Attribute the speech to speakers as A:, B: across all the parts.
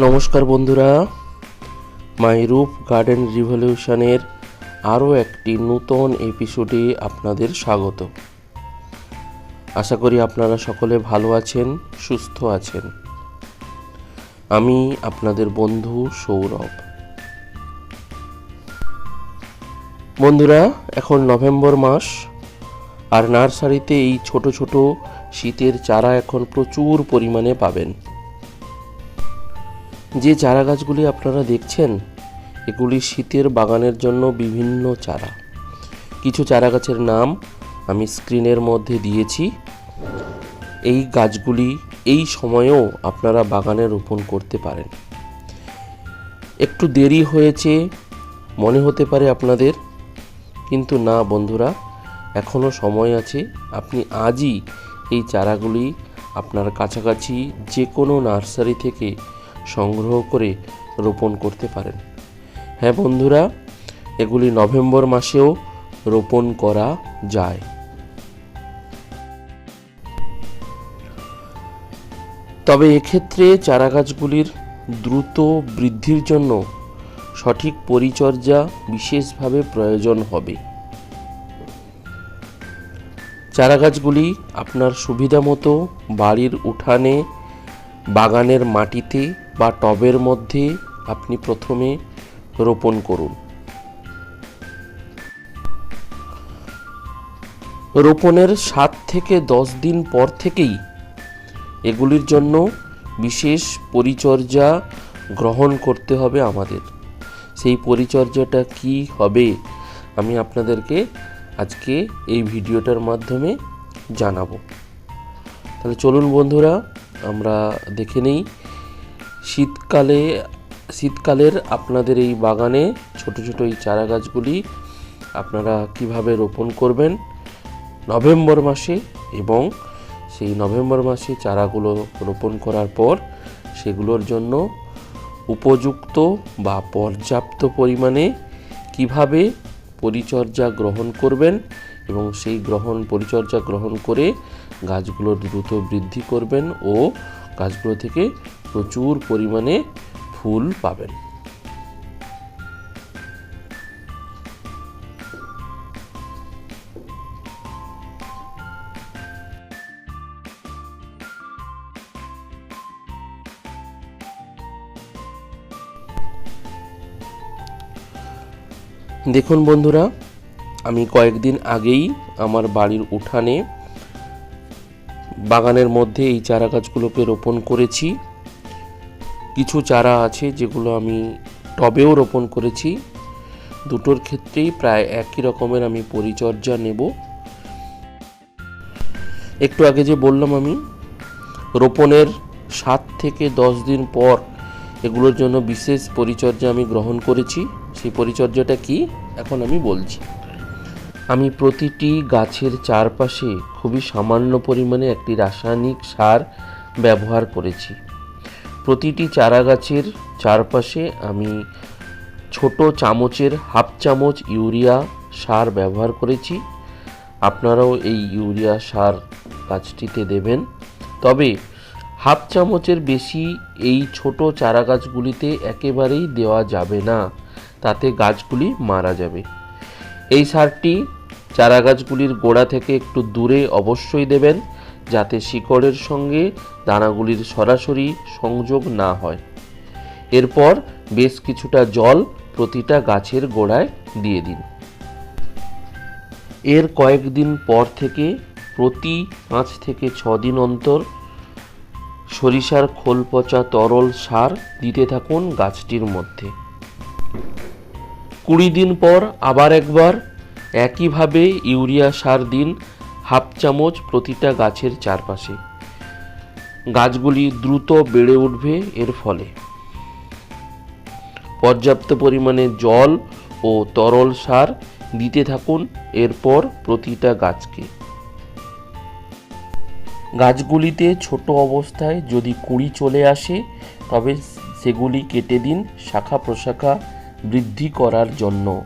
A: নমস্কার বন্ধুরা। মাই রূপ গার্ডেন রিভলিউশনের আরও একটি নূতন এপিসোডে আপনাদের স্বাগত। আশা করি আপনারা সকলে ভালো আছেন, সুস্থ আছেন। আমি আপনাদের বন্ধু সৌরভ। বন্ধুরা, এখন নভেম্বর মাস, আর নার্সারিতে এই ছোট ছোট শীতের চারা এখন প্রচুর পরিমাণে পাবেন। যে চারা গাছগুলি আপনারা দেখছেন, এগুলি শীতের বাগানের জন্য বিভিন্ন চারা। কিছু চারা গাছের নাম আমি স্ক্রিনের মধ্যে দিয়েছি। এই গাছগুলি এই সময়েও আপনারা বাগানে রোপণ করতে পারেন। একটু দেরি হয়েছে, মনে হতে পারে আপনাদের, কিন্তু না বন্ধুরা এখনও সময় আছে। আপনি আজই এই চারাগুলি আপনার কাছাকাছি যে কোনো নার্সারি থেকে সংগ্রহ করে রোপণ করতে পারেন। হ্যাঁ বন্ধুরা, এগুলি নভেম্বর মাসেও রোপণ করা যায়। তবে এক্ষেত্রে চারা গাছগুলির দ্রুত বৃদ্ধির জন্য সঠিক পরিচর্যা বিশেষভাবে প্রয়োজন হবে। চারা গাছগুলি আপনার সুবিধা মতো বাড়ির উঠানে, বাগানের মাটিতে বা টবের মধ্যে আপনি প্রথমে রোপণ করুন। রোপণের সাত থেকে দশ দিন পর থেকেই এগুলির জন্য বিশেষ পরিচর্যা গ্রহণ করতে হবে আমাদের। সেই পরিচর্যাটা কি হবে আমি আপনাদেরকে আজকে এই ভিডিওটার মাধ্যমে জানাব। তাহলে চলুন বন্ধুরা, আমরা দেখে নেই শীতকালে, শীতকালের আপনাদের এই বাগানে ছোট ছোট এই চারা গাছগুলি আপনারা কীভাবে রোপণ করবেন নভেম্বর মাসে এবং সেই নভেম্বর মাসে চারাগুলো রোপণ করার পর সেগুলোর জন্য উপযুক্ত বা পর্যাপ্ত পরিমাণে কীভাবে পরিচর্যা গ্রহণ করবেন এবং সেই গ্রহণ, পরিচর্যা গ্রহণ করে গাছগুলো দ্রুত বৃদ্ধি করবেন ও গাছগুলো থেকে প্রচুর পরিমাণে ফুল পাবেন। দেখুন বন্ধুরা, আমি কয়েকদিন আগেই আমার বাড়ির উঠানে বাগানের মধ্যে এই চারা গাছগুলোকে রোপণ করেছি। কিছু চারা আছে যেগুলো আমি টবেও রোপণ করেছি। দুটোর ক্ষেত্রেই প্রায় একই রকমের আমি পরিচর্যা নেব। একটু আগে যে বললাম আমি, রোপণের সাত থেকে দশ দিন পর এগুলোর জন্য বিশেষ পরিচর্যা আমি গ্রহণ করেছি। সেই পরিচর্যাটা কি? এখন আমি বলছি। আমি প্রতিটি গাছের চারপাশে খুবই সামান্য পরিমাণে একটি রাসায়নিক সার ব্যবহার করেছি। প্রতিটি চারা গাছের চারপাশে আমি ছোট চামচের হাফ চামচ ইউরিয়া সার ব্যবহার করেছি। আপনারাও এই ইউরিয়া সার গাছটিতে দেবেন। তবে হাফ চামচের বেশি এই ছোট চারা গাছগুলিতে একেবারেই দেওয়া যাবে না। তাতে গাছগুলি মারা যাবে। এই সারটি চারা গাছগুলির গোড়া থেকে একটু দূরে অবশ্যই দেবেন। যাতে শিকড়ের সঙ্গে দানাগুলির সরাসরি সংযোগ না হয়। এরপর বেশ কিছুটা জল প্রতিটা গাছের গোড়ায় দিয়ে দিন। এর কয়েকদিন পর থেকে প্রতি পাঁচ থেকে ছ দিন অন্তর সরিষার খোল পচা তরল সার দিতে থাকুন গাছটির মধ্যে। কুড়ি দিন পর আবার একবার একইভাবে ইউরিয়া সার দিন হাফ চামচ প্রতিটা গাছের চারপাশে। গাছগুলি দ্রুত বেড়ে উঠবে এর ফলে। পর্যাপ্ত পরিমাণে জল ও তরল সার দিতে থাকুন এরপর প্রতিটা গাছকে। গাছগুলিতে ছোট অবস্থায় যদি কুড়ি চলে আসে, তবে সেগুলি কেটে দিন শাখা প্রশাখা বৃদ্ধি করার জন্য।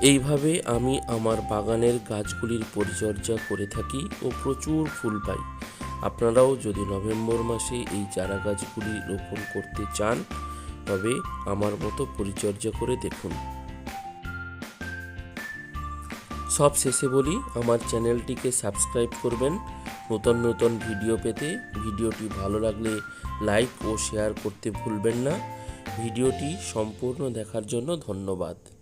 A: এইভাবে আমি আমার বাগানের গাছগুলির পরিচর্যা করে থাকি ও প্রচুর ফুল পাই। আপনারাও যদি নভেম্বর মাসে এই চারা গাছগুলি রোপণ করতে চান, তবে আমার মতো পরিচর্যা করে দেখুন। সব শেষে বলি, আমার চ্যানেলটিকে সাবস্ক্রাইব করবেন। নতুন নতুন ভিডিও পেতে ভিডিওটি ভালো লাগলে লাইক ও শেয়ার করতে ভুলবেন না। ভিডিওটি সম্পূর্ণ দেখার জন্য ধন্যবাদ।